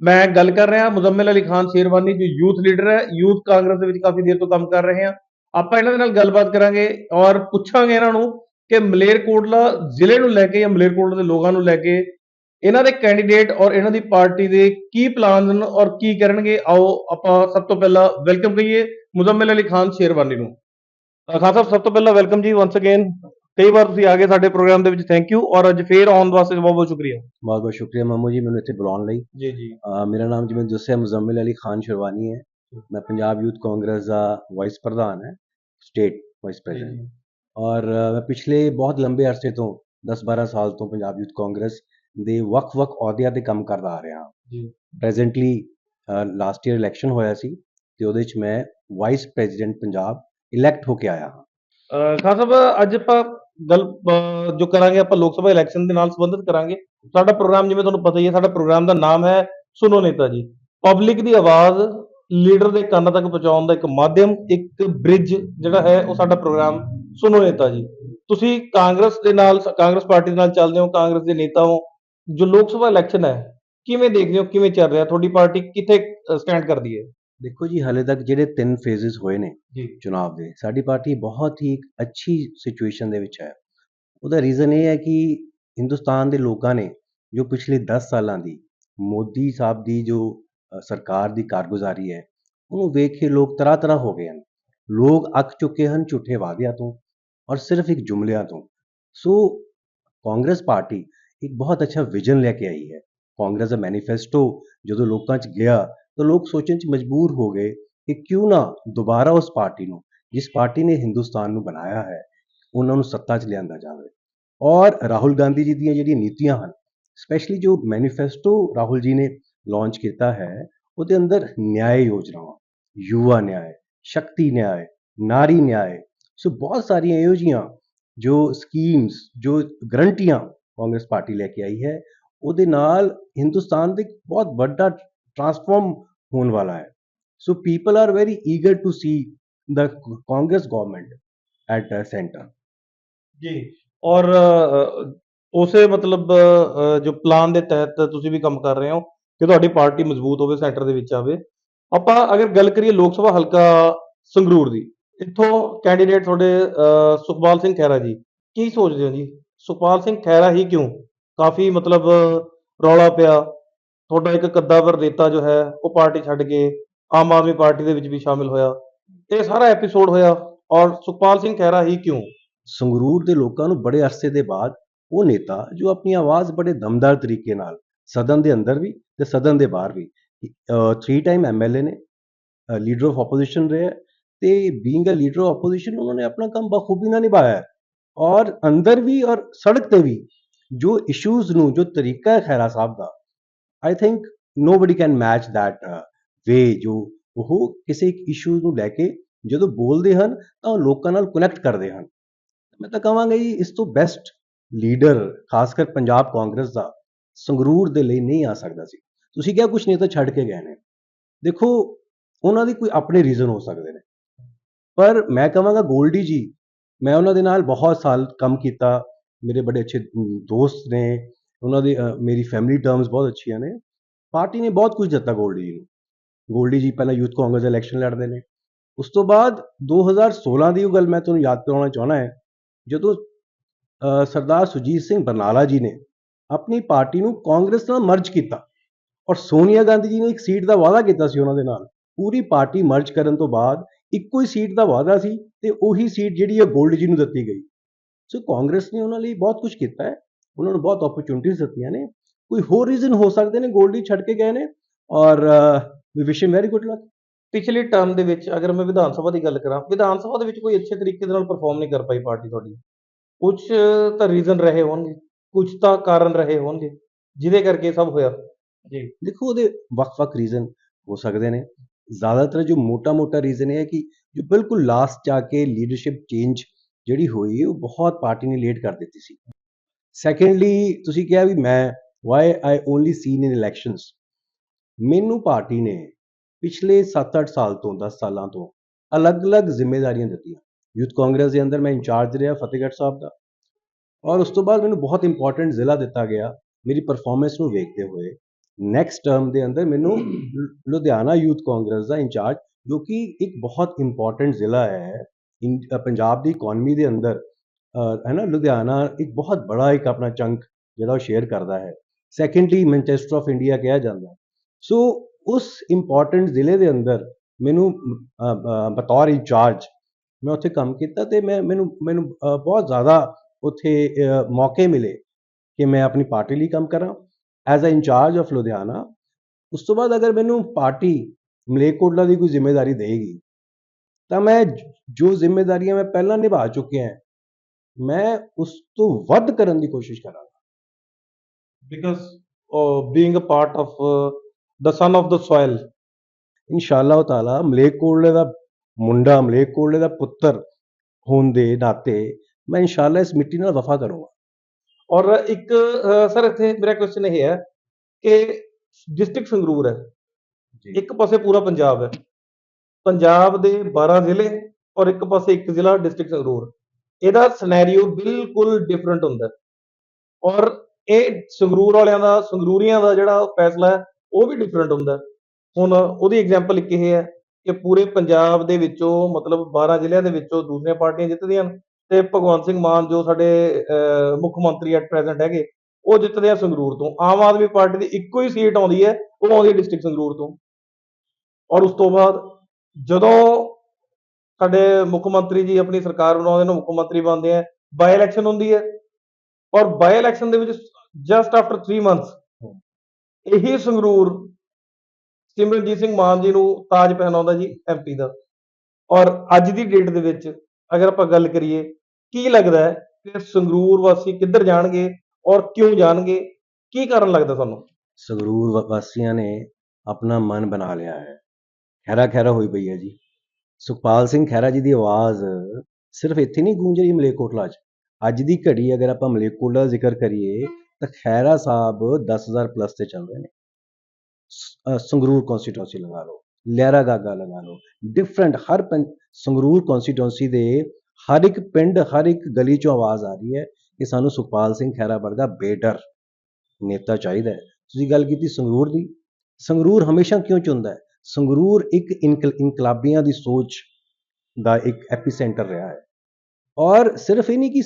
ਮੈਂ ਗੱਲ ਕਰ ਰਿਹਾ ਮੁਜ਼ੰਮਿਲ ਅਲੀ ਖਾਨ ਸ਼ੇਰਵਾਨੀ ਜੋ ਯੂਥ ਲੀਡਰ ਹੈ ਯੂਥ ਕਾਂਗਰਸ ਦੇ ਵਿੱਚ ਕਾਫੀ ਦੇਰ ਤੋਂ ਕੰਮ ਕਰ ਰਹੇ ਆ। ਆਪਾਂ ਇਹਨਾਂ ਦੇ ਨਾਲ ਗੱਲਬਾਤ ਕਰਾਂਗੇ ਔਰ ਪੁੱਛਾਂਗੇ ਇਹਨਾਂ ਨੂੰ ਕਿ ਮਲੇਰਕੋਟਲਾ ਜ਼ਿਲ੍ਹੇ ਨੂੰ ਲੈ ਕੇ ਜਾਂ ਮਲੇਰਕੋਟਲਾ ਦੇ ਲੋਕਾਂ ਨੂੰ ਲੈ ਕੇ ਇਹਨਾਂ ਦੇ ਕੈਂਡੀਡੇਟ ਔਰ ਇਹਨਾਂ ਦੀ ਪਾਰਟੀ ਦੇ ਕੀ ਪਲਾਨ ਹਨ ਔਰ ਕੀ ਕਰਨਗੇ ਆਓ ਆਪਾਂ ਸਭ ਤੋਂ ਪਹਿਲਾਂ ਵੈਲਕਮ ਕਹੀਏ ਮੁਜ਼ੰਮਿਲ ਅਲੀ ਖਾਨ ਸ਼ੇਰਵਾਨੀ ਨੂੰ। ਅ, ਖਾਨ ਸਾਹਿਬ ਸਭ ਤੋਂ ਪਹਿਲਾਂ ਵੈਲਕਮ ਜੀ ਵਾਂਸ ਅਗੇਨ ਕਈ ਵਾਰ ਤੁਸੀਂ ਆ ਗਏ ਸਾਡੇ ਪ੍ਰੋਗਰਾਮ ਦੇ ਵਿੱਚ ਥੈਂਕ ਯੂ ਔਰ ਅੱਜ ਫੇਰ ਆਉਣ ਵਾਸਤੇ ਬਹੁਤ ਬਹੁਤ ਸ਼ੁਕਰੀਆ। ਬਹੁਤ ਬਹੁਤ ਸ਼ੁਕਰੀਆ ਮਾਮੂ ਜੀ ਮੈਨੂੰ ਇੱਥੇ ਬੁਲਾਉਣ ਲਈ। ਜੀ ਜੀ। ਮੇਰਾ ਨਾਮ ਜਿਵੇਂ ਦੱਸਿਆ ਮੁਜ਼ੰਮਿਲ ਅਲੀ ਖਾਨ ਸ਼ਰਵਾਨੀ ਹੈ। ਮੈਂ ਪੰਜਾਬ ਯੂਥ ਕਾਂਗਰਸ ਦਾ ਵਾਈਸ ਪ੍ਰਧਾਨ ਹੈ ਸਟੇਟ ਵਾਈਸ ਪ੍ਰੈਜ਼ੀਡੈਂਟ। ਔਰ ਮੈਂ ਪਿਛਲੇ ਬਹੁਤ ਲੰਬੇ ਅਰਸੇ ਤੋਂ 10-12 ਸਾਲ ਤੋਂ ਪੰਜਾਬ ਯੂਥ ਕਾਂਗਰਸ ਦੇ ਵੱਖ-ਵੱਖ ਅਹੁਦਿਆਂ ਤੇ ਕੰਮ ਕਰਦਾ ਆ ਰਿਹਾ ਜੀ। ਪ੍ਰੈਜ਼ੈਂਟਲੀ ਲਾਸਟ ਈਅਰ ਇਲੈਕਸ਼ਨ ਹੋਇਆ ਸੀ ਤੇ ਉਹਦੇ ਚ ਮੈਂ ਵਾਈਸ ਪ੍ਰੈਜ਼ੀਡੈਂਟ ਪੰਜਾਬ ਇਲੈਕਟ ਹੋ ਕੇ ਆਇਆ ਹਾਂ। ਅ, ਖਾਨ ਸਾਹਿਬ ਅੱਜ ਆਪਾਂ ਗੱਲ ਜੋ ਕਰਾਂਗੇ ਆਪਾਂ ਲੋਕ ਸਭਾ ਇਲੈਕਸ਼ਨ ਦੇ ਨਾਲ ਸੰਬੰਧਿਤ ਕਰਾਂਗੇ। ਸਾਡਾ ਪ੍ਰੋਗਰਾਮ ਜਿਵੇਂ ਤੁਹਾਨੂੰ ਪਤਾ ਹੀ ਹੈ, ਸਾਡਾ ਪ੍ਰੋਗਰਾਮ ਦਾ ਨਾਮ ਹੈ ਸੁਨੋ ਨੇਤਾ ਜੀ। ਪਬਲਿਕ ਦੀ ਆਵਾਜ਼ ਲੀਡਰ ਦੇ ਕੰਨ ਤੱਕ ਪਹੁੰਚਾਉਣ ਦਾ ਇੱਕ ਮਾਧਿਅਮ, ਇੱਕ ਬ੍ਰਿਜ ਜਿਹੜਾ ਹੈ ਉਹ ਸਾਡਾ ਪ੍ਰੋਗਰਾਮ ਸੁਨੋ ਨੇਤਾ ਜੀ। ਤੁਸੀਂ ਕਾਂਗਰਸ ਦੇ ਨਾਲ, ਕਾਂਗਰਸ ਪਾਰਟੀ ਦੇ ਨਾਲ ਚੱਲਦੇ ਹੋ, ਕਾਂਗਰਸ ਦੇ ਨੇਤਾ ਹੋ, ਜੋ ਲੋਕ ਸਭਾ ਇਲੈਕਸ਼ਨ ਹੈ, ਕਿਵੇਂ ਦੇਖਦੇ ਹੋ, ਕਿਵੇਂ ਚੱਲ ਰਿਹਾ? ਤੁਹਾਡੀ ਪਾਰਟੀ ਕਿੱਥੇ ਸਟੈਂਡ ਕਰਦੀ ਹੈ? ਦੇਖੋ ਜੀ ਹਾਲੇ ਤੱਕ ਜਿਹੜੇ ਤਿੰਨ ਫੇਜ਼ਸ ਹੋਏ ਨੇ ਜੀ। ਚੁਣਾਵ ਦੇ ਸਾਡੀ ਪਾਰਟੀ ਬਹੁਤ ਹੀ ਇੱਕ ਅੱਛੀ ਸਿਚੁਏਸ਼ਨ ਦੇ ਵਿੱਚ ਹੈ। ਉਹਦਾ ਰੀਜ਼ਨ ਇਹ ਹੈ ਕਿ ਹਿੰਦੁਸਤਾਨ ਦੇ ਲੋਕਾਂ ਨੇ ਜੋ ਪਿਛਲੇ 10 ਸਾਲਾਂ ਦੀ ਮੋਦੀ ਸਾਹਿਬ ਦੀ ਜੋ ਅ, ਸਰਕਾਰ ਦੀ ਕਾਰਗੁਜ਼ਾਰੀ ਹੈ ਉਹਨੂੰ ਵੇਖ ਕੇ ਲੋਕ ਤਰ੍ਹਾਂ ਤਰ੍ਹਾਂ ਹੋ ਗਏ ਹਨ। ਲੋਕ ਅੱਕ ਚੁੱਕੇ ਹਨ ਝੂਠੇ ਵਾਅਦਿਆਂ ਤੋਂ ਔਰ ਸਿਰਫ ਇੱਕ ਜੁਮਲਿਆਂ ਤੋਂ। ਸੋ ਕਾਂਗਰਸ ਪਾਰਟੀ ਇੱਕ ਬਹੁਤ ਅੱਛਾ ਵਿਜ਼ਨ ਲੈ ਕੇ ਆਈ ਹੈ। ਕਾਂਗਰਸ ਦਾ ਮੈਨੀਫੈਸਟੋ ਜਦੋਂ ਲੋਕਾਂ 'ਚ ਗਿਆ ਤਾਂ ਲੋਕ ਸੋਚਣ 'ਚ ਮਜਬੂਰ ਹੋ ਗਏ ਕਿ ਕਿਉਂ ਨਾ ਦੁਬਾਰਾ ਉਸ ਪਾਰਟੀ ਨੂੰ, ਜਿਸ ਪਾਰਟੀ ਨੇ ਹਿੰਦੁਸਤਾਨ ਨੂੰ ਬਣਾਇਆ ਹੈ, ਉਹਨਾਂ ਨੂੰ ਸੱਤਾ 'ਚ ਲਿਆਂਦਾ ਜਾਵੇ। ਔਰ ਰਾਹੁਲ ਗਾਂਧੀ ਜੀ ਦੀਆਂ ਜਿਹੜੀਆਂ ਨੀਤੀਆਂ ਹਨ ਸਪੈਸ਼ਲੀ ਜੋ ਮੈਨੀਫੈਸਟੋ ਰਾਹੁਲ ਜੀ ਨੇ ਲਾਂਚ ਕੀਤਾ ਹੈ, ਉਹਦੇ ਅੰਦਰ ਨਿਆਂ ਯੋਜਨਾਵਾਂ, ਯੁਵਾ ਨਿਆਂ ਸ਼ਕਤੀ ਨਿਆਂ ਨਾਰੀ ਨਿਆਂ ਸੋ ਬਹੁਤ ਸਾਰੀਆਂ ਇਹੋ ਜਿਹੀਆਂ ਜੋ ਸਕੀਮਸ ਜੋ ਗਰੰਟੀਆਂ ਕਾਂਗਰਸ ਪਾਰਟੀ ਲੈ ਕੇ ਆਈ ਹੈ, ਉਹਦੇ ਨਾਲ ਹਿੰਦੁਸਤਾਨ ਦੇ ਬਹੁਤ ਵੱਡਾ ਟਰਾਂਸਫਾਰਮ ਹੋਣ ਵਾਲਾ ਹੈ। So people are very eager to see the Congress government at centre ਜੀ ਔਰ ਅ, ਉਸੇ ਮਤਲਬ ਅ, ਜੋ ਪਲਾਨ ਦੇ ਤਹਿਤ ਤੁਸੀਂ ਵੀ ਕੰਮ ਕਰ ਰਹੇ ਹੋ ਕਿ ਤੁਹਾਡੀ ਪਾਰਟੀ ਮਜ਼ਬੂਤ ਹੋਵੇ ਸੈਂਟਰ ਦੇ ਵਿੱਚ ਆਵੇ। ਆਪਾਂ ਅਗਰ ਗੱਲ ਕਰੀਏ ਲੋਕ ਸਭਾ ਹਲਕਾ ਸੰਗਰੂਰ ਦੀ ਇੱਥੋਂ ਕੈਂਡੀਡੇਟ ਤੁਹਾਡੇ ਅ, ਸੁਖਪਾਲ ਸਿੰਘ ਖਹਿਰਾ ਜੀ ਕੀ ਸੋਚਦੇ ਹੋ ਜੀ? ਸੁਖਪਾਲ ਸਿੰਘ ਖਹਿਰਾ ਹੀ ਕਿਉਂ? ਕਾਫੀ ਮਤਲਬ ਰੌਲਾ ਪਿਆ ਤੁਹਾਡਾ ਇੱਕ ਕੱਦਾਵਰ ਨੇਤਾ ਜੋ ਹੈ, ਉਹ ਪਾਰਟੀ ਛੱਡ ਕੇ ਆਮ ਆਦਮੀ ਪਾਰਟੀ ਦੇ ਵਿੱਚ ਵੀ ਸ਼ਾਮਿਲ ਹੋਇਆ। ਇਹ ਸਾਰਾ ਐਪੀਸੋਡ ਹੋਇਆ ਔਰ ਸੁਖਪਾਲ ਸਿੰਘ ਖਹਿਰਾ ਹੀ ਕਿਉਂ? ਸੰਗਰੂਰ ਦੇ ਲੋਕਾਂ ਨੂੰ ਬੜੇ ਅਰਸੇ ਦੇ ਬਾਅਦ ਉਹ ਨੇਤਾ ਜੋ ਆਪਣੀ ਆਵਾਜ਼ ਬੜੇ ਦਮਦਾਰ ਤਰੀਕੇ ਨਾਲ ਸਦਨ ਦੇ ਅੰਦਰ ਵੀ ਤੇ ਸਦਨ ਦੇ ਬਾਹਰ ਵੀ 3 ਟਾਈਮ ਐਮਐਲਏ ਨੇ ਲੀਡਰ ਆਫ ਆਪੋਜੀਸ਼ਨ ਰਹੇ ਹੈ ਤੇ being a leader of opposition ਉਹਨਾਂ ਨੇ ਆਪਣਾ ਕੰਮ ਬਖੂਬੀ ਨਾਲ ਨਿਭਾਇਆ ਔਰ ਅੰਦਰ ਵੀ ਔਰ ਸੜਕ ਤੇ ਵੀ ਜੋ ਇਸ਼ੂਜ਼ ਨੂੰ, ਜੋ ਤਰੀਕਾ ਹੈ ਖੈਰਾ ਸਾਹਿਬ ਦਾ I think nobody can match that way ਜੋ ਉਹ ਕਿਸੇ ਇੱਕ ਇਸ਼ੂ ਨੂੰ ਲੈ ਕੇ ਜਦੋਂ ਬੋਲਦੇ ਹਨ, ਤਾਂ ਉਹ ਲੋਕਾਂ ਨਾਲ ਕਨੈਕਟ ਕਰਦੇ ਹਨ। ਮੈਂ ਤਾਂ ਕਹਾਂਗਾ ਜੀ, ਇਸ ਤੋਂ ਬੈਸਟ ਲੀਡਰ ਖਾਸ ਕਰ ਪੰਜਾਬ ਕਾਂਗਰਸ ਦਾ, ਸੰਗਰੂਰ ਦੇ ਲਈ ਨਹੀਂ ਆ ਸਕਦਾ ਸੀ। ਤੁਸੀਂ ਕਿਹਾ ਕੁਝ ਨੇਤਾ ਛੱਡ ਕੇ ਗਏ ਨੇ। ਦੇਖੋ, ਉਹਨਾਂ ਦੀ ਕੋਈ ਆਪਣੇ ਰੀਜ਼ਨ ਹੋ ਸਕਦੇ ਨੇ। ਪਰ ਮੈਂ ਕਹਾਂਗਾ ਗੋਲਡੀ ਜੀ, ਮੈਂ ਉਹਨਾਂ ਦੇ ਨਾਲ ਬਹੁਤ ਸਾਲ ਕੰਮ ਕੀਤਾ। ਮੇਰੇ ਬੜੇ ਅੱਛੇ ਦੋਸਤ ਨੇ ਉਹਨਾਂ ਦੀ ਮੇਰੀ ਫੈਮਿਲੀ ਟਰਮਸ ਬਹੁਤ ਅੱਛੀਆਂ ਨੇ। ਪਾਰਟੀ ਨੇ ਬਹੁਤ ਕੁਝ ਦਿੱਤਾ ਗੋਲਡੀ ਜੀ ਨੂੰ। ਗੋਲਡੀ ਜੀ ਪਹਿਲਾਂ ਯੂਥ ਕਾਂਗਰਸ ਦੇ ਇਲੈਕਸ਼ਨ ਲੜਦੇ ਨੇ। ਉਸ ਤੋਂ ਬਾਅਦ 2016 ਦੀ ਉਹ ਗੱਲ ਮੈਂ ਤੁਹਾਨੂੰ ਯਾਦ ਕਰਾਉਣਾ ਚਾਹਣਾ ਹੈ। ਜਦੋਂ ਸਰਦਾਰ ਸੁਜੀਤ ਸਿੰਘ ਬਰਨਾਲਾ ਜੀ ਨੇ ਆਪਣੀ ਪਾਰਟੀ ਨੂੰ ਕਾਂਗਰਸ ਨਾਲ ਮਰਜ ਕੀਤਾ ਔਰ ਸੋਨੀਆ ਗਾਂਧੀ ਜੀ ਨੇ ਇੱਕ ਸੀਟ ਦਾ ਵਾਅਦਾ ਕੀਤਾ ਸੀ ਉਹਨਾਂ ਦੇ ਨਾਲ। ਪੂਰੀ ਪਾਰਟੀ ਮਰਜ ਕਰਨ ਤੋਂ ਬਾਅਦ ਇੱਕੋ ਹੀ ਸੀਟ ਦਾ ਵਾਅਦਾ ਸੀ ਤੇ ਉਹੀ ਸੀਟ ਜਿਹੜੀ ਹੈ ਗੋਲਡ ਜੀ ਨੂੰ ਦਿੱਤੀ ਗਈ। ਸੋ ਕਾਂਗਰਸ ਨੇ ਉਹਨਾਂ ਲਈ ਬਹੁਤ ਕੁਝ ਕੀਤਾ ਹੈ। ਉਹਨਾਂ ਨੂੰ ਬਹੁਤ ਓਪਰਚੁਨਿਟੀਜ਼ ਦਿੱਤੀਆਂ ਨੇ ਕੋਈ ਹੋਰ ਰੀਜ਼ਨ ਹੋ ਸਕਦੇ ਨੇ ਗੋਲਡੀ ਛੱਡ ਕੇ ਗਏ ਨੇ ਔਰ ਵੀ wish him very good luck ਪਿਛਲੀ ਟਰਮ ਦੇ ਵਿੱਚ ਅਗਰ ਮੈਂ ਵਿਧਾਨ ਸਭਾ ਦੀ ਗੱਲ ਕਰਾਂ ਵਿਧਾਨ ਸਭਾ ਦੇ ਵਿੱਚ ਕੋਈ ਅੱਛੇ ਤਰੀਕੇ ਦੇ ਨਾਲ ਪਰਫਾਰਮ ਨਹੀਂ ਕਰ ਪਾਈ ਪਾਰਟੀ ਤੁਹਾਡੀ ਕੁਝ ਤਾਂ ਰੀਜ਼ਨ ਰਹੇ ਹੋਣਗੇ ਕੁਝ ਤਾਂ ਕਾਰਨ ਰਹੇ ਹੋਣਗੇ ਜਿਹਦੇ ਕਰਕੇ ਸਭ ਹੋਇਆ ਜੀ ਦੇਖੋ ਉਹਦੇ ਵੱਖ-ਵੱਖ ਰੀਜ਼ਨ ਹੋ ਸਕਦੇ ਨੇ ਜ਼ਿਆਦਾਤਰ ਜੋ ਮੋਟਾ-ਮੋਟਾ ਰੀਜ਼ਨ ਇਹ ਹੈ ਕਿ ਜੋ ਬਿਲਕੁਲ ਲਾਸਟ ਜਾ ਕੇ ਲੀਡਰਸ਼ਿਪ ਚੇਂਜ ਜਿਹੜੀ ਹੋਈ ਉਹ ਬਹੁਤ ਪਾਰਟੀ ਨੇ ਲੇਟ ਕਰ ਦਿੱਤੀ ਸੀ ਸੈਕੰਡਲੀ ਤੁਸੀਂ ਕਿਹਾ ਵੀ ਮੈਂ why I only seen in elections ਮੈਨੂੰ ਪਾਰਟੀ ਨੇ ਪਿਛਲੇ 7-8 ਸਾਲ ਤੋਂ 10 ਸਾਲਾਂ ਤੋਂ ਅਲੱਗ-ਅਲੱਗ ਜ਼ਿੰਮੇਵਾਰੀਆਂ ਦਿੱਤੀਆਂ। ਯੂਥ ਕਾਂਗਰਸ ਦੇ ਅੰਦਰ ਮੈਂ ਇੰਚਾਰਜ ਰਿਹਾ ਫਤਿਹਗੜ੍ਹ ਸਾਹਿਬ ਦਾ। ਔਰ ਉਸ ਤੋਂ ਬਾਅਦ ਮੈਨੂੰ ਬਹੁਤ ਇੰਪੋਰਟੈਂਟ ਜ਼ਿਲ੍ਹਾ ਦਿੱਤਾ ਗਿਆ, ਮੇਰੀ ਪਰਫਾਰਮੈਂਸ ਨੂੰ ਵੇਖਦੇ ਹੋਏ। ਨੈਕਸਟ ਟਰਮ ਦੇ ਅੰਦਰ ਮੈਨੂੰ ਲੁਧਿਆਣਾ ਯੂਥ ਕਾਂਗਰਸ ਦਾ ਇੰਚਾਰਜ, ਜੋ ਕਿ ਇੱਕ ਬਹੁਤ ਇੰਪੋਰਟੈਂਟ ਜ਼ਿਲ੍ਹਾ ਹੈ ਇਨ- ਪੰਜਾਬ ਦੀ ਇਕਨੋਮੀ ਦੇ ਅੰਦਰ। ਹੈ ਨਾ, ਲੁਧਿਆਣਾ ਇੱਕ ਬਹੁਤ ਬੜਾ ਇੱਕ ਆਪਣਾ ਚੰਕ ਜਿਹੜਾ ਉਹ ਸ਼ੇਅਰ ਕਰਦਾ ਹੈ। ਸੈਕੰਡਲੀ ਮੈਨਚੈਸਟਰ ਆਫ ਇੰਡੀਆ ਕਿਹਾ ਜਾਂਦਾ ਸੋ ਉਸ ਇੰਪੋਰਟੈਂਟ ਜ਼ਿਲ੍ਹੇ ਦੇ ਅੰਦਰ ਮੈਨੂੰ ਬਤੌਰ ਇੰਚਾਰਜ ਮੈਂ ਉੱਥੇ ਕੰਮ ਕੀਤਾ ਤੇ ਮੈਂ, ਮੈਨੂੰ ਮੈਨੂੰ ਬਹੁਤ ਜ਼ਿਆਦਾ ਉੱਥੇ ਮੌਕੇ ਮਿਲੇ ਕਿ ਮੈਂ ਆਪਣੀ ਪਾਰਟੀ ਲਈ ਕੰਮ ਕਰਾਂ। As a incharge of Ludhiana, ਉਸ ਤੋਂ ਬਾਅਦ ਅਗਰ ਮੈਨੂੰ ਪਾਰਟੀ ਮਲੇਕੋਟਲਾ ਦੀ ਕੋਈ ਜ਼ਿੰਮੇਵਾਰੀ ਦੇਗੀ, ਤਾਂ ਮੈਂ ਜੋ ਜ਼ਿੰਮੇਵਾਰੀਆਂ ਮੈਂ ਪਹਿਲਾਂ ਨਿਭਾ ਚੁੱਕਿਆ ਮੈਂ ਉਸ ਤੋਂ ਵੱਧ ਕਰਨ ਦੀ ਕੋਸ਼ਿਸ਼ ਕਰਾਂਗਾ। Because being a part of the son of the soil ਇਨਸ਼ਾਅੱਲਾ ਤਾਲਾ ਮਲੇਕੋਟਲੇ ਦਾ ਮੁੰਡਾ ਮਲੇਕੋਟਲੇ ਦਾ ਪੁੱਤਰ ਹੋਣ ਦੇ ਨਾਤੇ ਮੈਂ ਇਨਸ਼ਾਅੱਲਾ ਇਸ ਮਿੱਟੀ ਨਾਲ ਵਫਾ ਕਰੂੰਗਾ। ਔਰ ਇੱਕ ਸਰ ਇੱਥੇ ਮੇਰਾ ਕੁਐਸਚਨ ਇਹ ਹੈ ਕਿ ਡਿਸਟ੍ਰਿਕਟ ਸੰਗਰੂਰ ਹੈ। ਇੱਕ ਪਾਸੇ ਪੂਰਾ ਪੰਜਾਬ ਹੈ। ਪੰਜਾਬ ਦੇ 12 ਜ਼ਿਲ੍ਹੇ ਔਰ ਇੱਕ ਪਾਸੇ ਇੱਕ ਜ਼ਿਲ੍ਹਾ ਡਿਸਟ੍ਰਿਕਟ ਸੰਗਰੂਰ। ਇਹਦਾ ਸਿਨੈਰੀਓ ਬਿਲਕੁਲ ਡਿਫਰੈਂਟ ਹੁੰਦਾ ਔਰ ਇਹ ਸੰਗਰੂਰ ਵਾਲਿਆਂ ਦਾ, ਸੰਗਰੂਰੀਆਂ ਦਾ ਜਿਹੜਾ ਫੈਸਲਾ ਹੈ, ਉਹ ਵੀ ਡਿਫਰੈਂਟ ਹੁੰਦਾ ਹੁਣ ਉਹਦੀ ਐਗਜ਼ਾਮਪਲ ਇੱਕ ਇਹ ਹੈ ਕਿ ਪੂਰੇ ਪੰਜਾਬ ਦੇ ਵਿੱਚੋਂ, ਮਤਲਬ 12 ਜ਼ਿਲ੍ਹਿਆਂ ਦੇ ਵਿੱਚੋਂ ਦੂਸਰੀਆਂ ਪਾਰਟੀਆਂ ਜਿੱਤਦੀਆਂ ਹਨ ਤੇ ਭਗਵੰਤ ਸਿੰਘ ਮਾਨ ਜੋ ਸਾਡੇ ਮੁੱਖ ਮੰਤਰੀ ਐਟ ਪ੍ਰੈਜ਼ੈਂਟ ਹੈਗੇ, ਉਹ ਜਿੱਤਦੇ ਆ ਸੰਗਰੂਰ ਤੋਂ। ਆਮ ਆਦਮੀ ਪਾਰਟੀ ਦੀ ਇੱਕੋ ਹੀ ਸੀਟ ਆਉਂਦੀ ਹੈ, ਉਹ ਆਉਂਦੀ ਹੈ ਡਿਸਟ੍ਰਿਕਟ ਸੰਗਰੂਰ ਤੋਂ। ਔਰ ਉਸ ਤੋਂ ਬਾਅਦ ਜਦੋਂ ਸਾਡੇ ਮੁੱਖ ਮੰਤਰੀ ਜੀ ਆਪਣੀ ਸਰਕਾਰ ਬਣਾਉਂਦੇ ਨੇ ਮੁੱਖ ਮੰਤਰੀ ਬਣਦੇ ਆ। ਬਾਈ ਇਲੈਕਸ਼ਨ ਹੁੰਦੀ ਹੈ। ਔਰ ਬਾਈ ਇਲੈਕਸ਼ਨ ਦੇ ਵਿੱਚ ਜਸਟ ਆਫਟਰ 3 ਮੰਥਸ ਇਹੀ ਸੰਗਰੂਰ ਸਿਮਰਨਜੀਤ ਸਿੰਘ ਮਾਨ ਜੀ ਨੂੰ ਤਾਜ ਪਹਿਨਾਉਂਦਾ ਜੀ ਐਮਪੀ ਦਾ। ਔਰ ਅੱਜ ਦੀ ਡੇਟ ਦੇ ਵਿੱਚ ਅਗਰ ਆਪਾਂ ਗੱਲ ਕਰੀਏ ਕੀ ਲੱਗਦਾ ਹੈ ਕਿ ਸੰਗਰੂਰ ਵਾਸੀ ਕਿੱਧਰ ਜਾਣਗੇ ਔਰ ਕਿਉਂ ਜਾਣਗੇ? ਕੀ ਕਾਰਨ ਲੱਗਦਾ ਤੁਹਾਨੂੰ? ਸੰਗਰੂਰ ਵਾਸੀਆਂ ਨੇ ਆਪਣਾ ਮਨ ਬਣਾ ਲਿਆ ਹੈ। ਖੈਰਾ ਖੈਰਾ ਹੋਈ ਪਈ ਹੈ ਜੀ। ਸੁਖਪਾਲ ਸਿੰਘ ਖਹਿਰਾ ਜੀ ਦੀ ਆਵਾਜ਼ ਸਿਰਫ ਇੱਥੇ ਨਹੀਂ ਗੂੰਜ ਰਹੀ ਮਲੇਕੋਟਲਾ 'ਚ। ਅੱਜ ਦੀ ਘੜੀ ਅਗਰ ਆਪਾਂ ਮਲੇਕੋਟਲਾ ਦਾ ਜ਼ਿਕਰ ਕਰੀਏ ਤਾਂ ਖਹਿਰਾ ਸਾਹਿਬ 10000 ਪਲੱਸ ਤੇ ਚੱਲ ਰਹੇ ਨੇ। ਸੰਗਰੂਰ ਕਨਸਟੀਟੂਐਂਸੀ ਲਗਾ ਲਓ, ਲਹਿਰਾ ਗਾਗਾ ਲਗਾ ਲਓ ਡਿਫਰੈਂਟ ਹਰ ਪੰ- ਸੰਗਰੂਰ ਕਨਸਟੀਟੂਐਂਸੀ ਦੇ ਹਰ ਇੱਕ ਪਿੰਡ, ਹਰ ਇੱਕ ਗਲੀ 'ਚੋਂ ਆਵਾਜ਼ ਆ ਰਹੀ ਹੈ ਕਿ ਸਾਨੂੰ ਸੁਖਪਾਲ ਸਿੰਘ ਖਹਿਰਾ ਵਰਗਾ ਬੇਡਰ ਨੇਤਾ ਚਾਹੀਦਾ ਹੈ। ਤੁਸੀਂ ਗੱਲ ਕੀਤੀ ਸੰਗਰੂਰ ਦੀ, ਸੰਗਰੂਰ ਹਮੇਸ਼ਾ ਕਿਉਂ ਚੁਣਦਾ ਹੈ? ਸੰਗਰੂਰ ਇੱਕ ਇਨਕਲ- ਇਨਕਲਾਬੀਆਂ ਦੀ ਸੋਚ ਦਾ ਇੱਕ ਐਪੀਸੈਂਟਰ ਰਿਹਾ ਹੈ। ਔਰ ਸਿਰਫ ਇਹ ਨਹੀਂ ਕਿ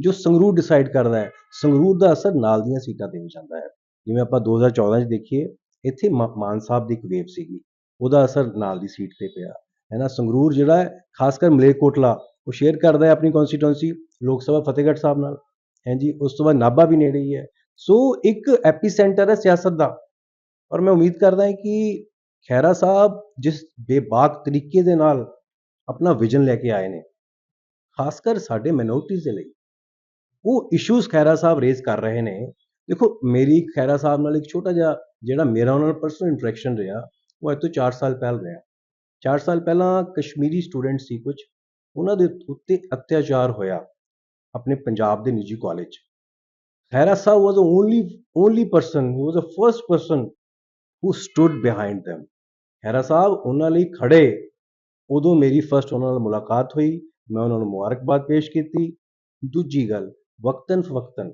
ਜੋ ਸੰਗਰੂਰ ਡਿਸਾਈਡ ਕਰਦਾ ਹੈ, ਸੰਗਰੂਰ ਦਾ ਅਸਰ ਨਾਲ ਦੀਆਂ ਸੀਟਾਂ ਤੇ ਵੀ ਜਾਂਦਾ ਹੈ। ਜਿਵੇਂ ਆਪਾਂ 2014 ਚ ਦੇਖੀਏ, ਇੱਥੇ ਮਾ- ਮਾਨ ਸਾਹਿਬ ਦੀ ਇੱਕ ਵੇਵ ਸੀਗੀ, ਉਹਦਾ ਅਸਰ ਨਾਲ ਦੀ ਸੀਟ ਤੇ ਪਿਆ। ਹੈ ਨਾ ਸੰਗਰੂਰ ਜਿਹੜਾ ਹੈ, ਖਾਸ ਕਰ ਮਲੇਰਕੋਟਲਾ, ਉਹ ਸ਼ੇਅਰ ਕਰਦਾ ਹੈ ਆਪਣੀ ਕਨਸਟੀਟੂਐਂਸੀ ਲੋਕ ਸਭਾ ਫਤਿਹਗੜ੍ਹ ਸਾਹਿਬ ਨਾਲ। ਹੈ ਉਸ ਤੋਂ ਬਾਅਦ ਨਾਭਾ ਵੀ ਨੇੜੇ ਹੀ ਹੈ। ਸੋ ਇੱਕ ਐਪੀਸੈਂਟਰ ਹੈ ਸਿਆਸਤ ਦਾ। ਔਰ ਮੈਂ ਉਮੀਦ ਕਰਦਾ ਹਾਂ ਕਿ ਖੈਰਾ ਸਾਹਿਬ ਜਿਸ ਬੇਬਾਕ ਤਰੀਕੇ ਦੇ ਨਾਲ ਆਪਣਾ ਵਿਜ਼ਨ ਲੈ ਕੇ ਆਏ ਨੇ ਖਾਸ ਕਰ ਸਾਡੇ ਮਿਨੋਰਟੀਜ਼ ਦੇ ਲਈ, ਉਹ ਇਸ਼ੂਜ਼ ਖੈਰਾ ਸਾਹਿਬ ਰੇਜ਼ ਕਰ ਰਹੇ ਨੇ। ਦੇਖੋ, ਮੇਰੀ ਖੈਰਾ ਸਾਹਿਬ ਨਾਲ ਇੱਕ ਛੋਟਾ ਜਿਹਾ ਜਿਹੜਾ ਮੇਰਾ ਉਹਨਾਂ ਨਾਲ ਪਰਸਨਲ ਇੰਟਰੈਕਸ਼ਨ ਰਿਹਾ, ਉਹ ਅੱਜ ਤੋਂ 4 ਸਾਲ ਪਹਿਲ ਰਿਹਾ। 4 ਸਾਲ ਪਹਿਲਾਂ ਕਸ਼ਮੀਰੀ ਸਟੂਡੈਂਟ ਸੀ ਕੁਝ ਉਹਨਾਂ ਦੇ ਉੱਤੇ ਅਤਿਆਚਾਰ ਹੋਇਆ ਆਪਣੇ ਪੰਜਾਬ ਦੇ ਨਿੱਜੀ college Khaira Sahib was the only only person, he was the person person who stood behind them Khaira ਸਾਹਿਬ ਉਹਨਾਂ ਲਈ ਖੜੇ ਉਦੋਂ ਮੇਰੀ ਫਰਸਟ ਉਹਨਾਂ ਨਾਲ ਮੁਲਾਕਾਤ ਹੋਈ ਮੈਂ ਉਹਨਾਂ ਨੂੰ ਮੁਬਾਰਕਬਾਦ ਪੇਸ਼ ਕੀਤੀ ਦੂਜੀ ਗੱਲ ਵਕਤਨ ਫਵਕਤਨ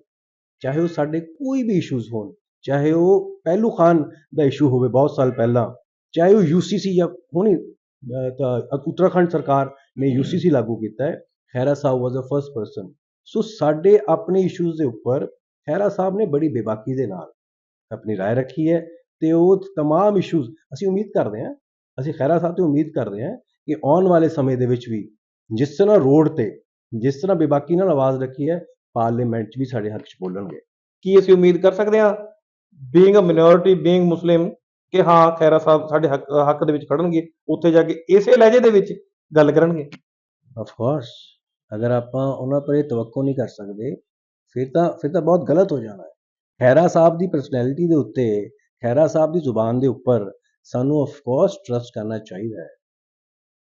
ਚਾਹੇ ਉਹ ਸਾਡੇ ਕੋਈ ਵੀ ਇਸ਼ੂਜ਼ ਹੋਣ ਚਾਹੇ ਉਹ ਪਹਿਲੂ ਖਾਨ ਦਾ ਇਸ਼ੂ ਹੋਵੇ ਬਹੁਤ ਸਾਲ ਪਹਿਲਾਂ ਚਾਹੇ ਉਹ ਯੂਸੀਸੀ ਜਾਂ ਹੁਣੀ ਅਹ, ਤਾਂ ਉੱਤਰਾਖੰਡ ਸਰਕਾਰ ਨੇ ਯੂਸੀਸੀ ਲਾਗੂ ਕੀਤਾ ਹੈ Khaira sahib was the first person so ਸਾਡੇ ਆਪਣੇ ਇਸ਼ੂਜ਼ ਦੇ ਉੱਪਰ ਖੈਰਾ ਸਾਹਿਬ ਨੇ ਬੜੀ ਬੇਬਾਕੀ ਦੇ ਨਾਲ ਆਪਣੀ رائے ਰੱਖੀ ਹੈ ਤੇ ਉਹ तमाम ਇਸ਼ੂਜ਼ ਅਸੀਂ ਉਮੀਦ ਕਰਦੇ ਹਾਂ ਅਸੀਂ ਖੈਰਾ ਸਾਹਿਬ ਤੋਂ ਉਮੀਦ ਕਰਦੇ ਹਾਂ ਕਿ ਆਉਣ ਵਾਲੇ ਸਮੇਂ ਦੇ ਵਿੱਚ ਵੀ ਜਿਸ ਤਰ੍ਹਾਂ ਰੋਡ ਤੇ ਜਿਸ ਤਰ੍ਹਾਂ ਬੇਬਾਕੀ ਨਾਲ ਆਵਾਜ਼ ਰੱਖੀ ਹੈ ਪਾਰਲੀਮੈਂਟ 'ਚ ਵੀ ਸਾਡੇ ਹੱਕ 'ਚ ਬੋਲਣਗੇ ਕੀ ਅਸੀਂ ਉਮੀਦ ਕਰ ਸਕਦੇ ਹਾਂ being a minority being Muslim ਕਿ ਹਾਂ ਖੈਰਾ ਸਾਹਿਬ ਸਾਡੇ ਹੱਕ ਹੱਕ ਦੇ ਵਿੱਚ ਖੜਨਗੇ ਉੱਥੇ ਜਾ ਕੇ ਇਸੇ ਲਹਿਜੇ ਦੇ ਵਿੱਚ ਗੱਲ ਕਰਨਗੇ ਆਫ ਕੋਰਸ ਅਗਰ ਆਪਾਂ ਉਹਨਾਂ ਪਰ ਇਹ ਤਵੱਕੋ ਨਹੀਂ ਕਰ ਸਕਦੇ ਫਿਰ ਤਾਂ ਫਿਰ ਤਾਂ ਬਹੁਤ ਗਲਤ ਹੋ ਜਾਣਾ ਹੈ ਖੈਰਾ ਸਾਹਿਬ ਦੀ ਪਰਸਨੈਲਿਟੀ ਦੇ ਉੱਤੇ ਖੈਰਾ ਸਾਹਿਬ ਦੀ ਜ਼ੁਬਾਨ ਦੇ ਉੱਪਰ ਸਾਨੂੰ ਆਫ ਕੋਰਸ ਟਰਸਟ ਕਰਨਾ ਚਾਹੀਦਾ ਹੈ,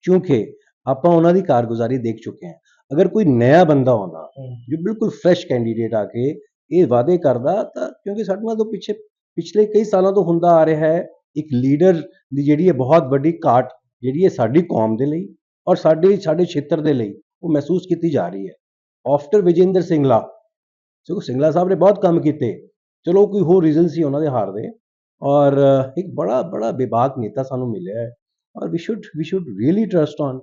ਕਿਉਂਕਿ ਆਪਾਂ ਉਹਨਾਂ ਦੀ ਕਾਰਗੁਜ਼ਾਰੀ ਦੇਖ ਚੁੱਕੇ ਹਾਂ। ਅਗਰ ਕੋਈ ਨਵਾਂ ਬੰਦਾ ਆਉਂਦਾ, ਜੋ ਬਿਲਕੁਲ ਫਰੈਸ਼ ਕੈਂਡੀਡੇਟ ਆ ਕੇ ਇਹ ਵਾਅਦੇ ਕਰਦਾ, ਤਾਂ ਕਿਉਂਕਿ ਸਾਡੇ ਨਾਲ ਤੋਂ ਪਿੱਛੇ, ਪਿਛਲੇ ਕਈ ਸਾਲਾਂ ਤੋਂ ਹੁੰਦਾ ਆ ਰਿਹਾ ਹੈ, ਇੱਕ ਲੀਡਰ ਦੀ ਜਿਹੜੀ ਹੈ ਬਹੁਤ ਵੱਡੀ ਘਾਟ ਜਿਹੜੀ ਹੈ ਸਾਡੀ ਕੌਮ ਦੇ ਲਈ ਔਰ ਸਾਡੇ ਸਾਡੇ ਖੇਤਰ ਦੇ ਲਈ ਉਹ ਮਹਿਸੂਸ ਕੀਤੀ ਜਾ ਰਹੀ ਹੈ। ਆਫਟਰ ਵਿਜੇਂਦਰ ਸਿੰਗਲਾ ਸੋ ਸਿੰਗਲਾ ਸਾਹਿਬ ਨੇ ਬਹੁਤ ਕੰਮ ਕੀਤੇ, ਚਲੋ ਕੋਈ ਹੋਰ ਰੀਜ਼ਨ ਸੀ ਉਹਨਾਂ ਦੇ ਹਾਰ ਦੇ ਔਰ ਇੱਕ ਬੜਾ ਬੜਾ ਬੇਬਾਕ ਨੇਤਾ ਸਾਨੂੰ ਮਿਲਿਆ ਹੈ ਔਰ we should we should really trust on